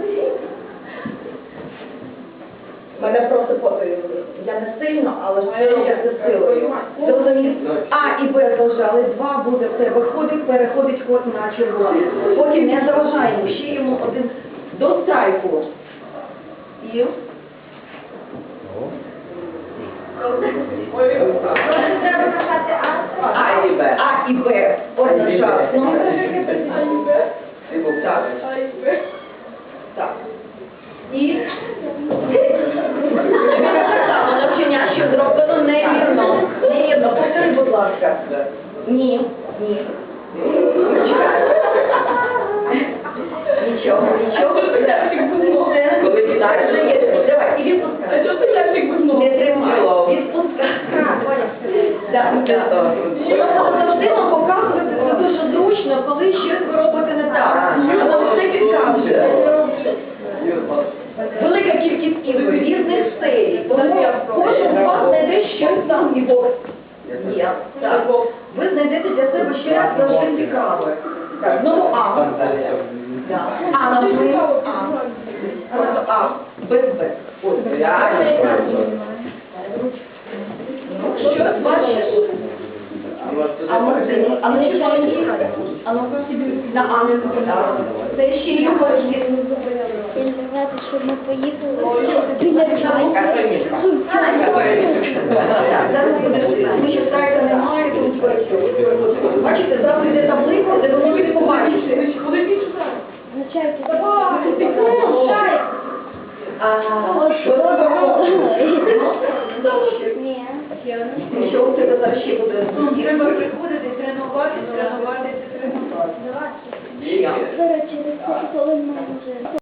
Мені. Мене просто потою. Я не сильно, але ж я за силою. Зрозумів? А і Б зажали, два буде все. Виходить, переходить ход на червоний. Потім не заважаємо, ще йому один до страйку. І Треба нажати А. А і Б. А і Б. Ось нажав. Так. Так. І навчання, що зроблено невірно. Невірно. Повтори, будь ласка. Ні, ні. Нічого, нічого. Коли є. Давай, і відпускай. Не тримай. Відпускай. Так, так. Є. Так. Ви знайдете для себе ще раз завжди цікаве. Знову А. Так. А на ви. А. Просто А. Без Б. Ось, реально. Що бачиш? А може, а ми ще не? А ну на А не зупиняли. Це ще його є. Я не знаю, щоб ми поїхали. Біля чайки. Так, Бачите, зараз йде таблиця, де ви можете побачити. Що це Ні. Що у тебе зараз ще буде? Треба приходити, тренуватися, тренуватися, тренуватися. Коротше, це коли ми вже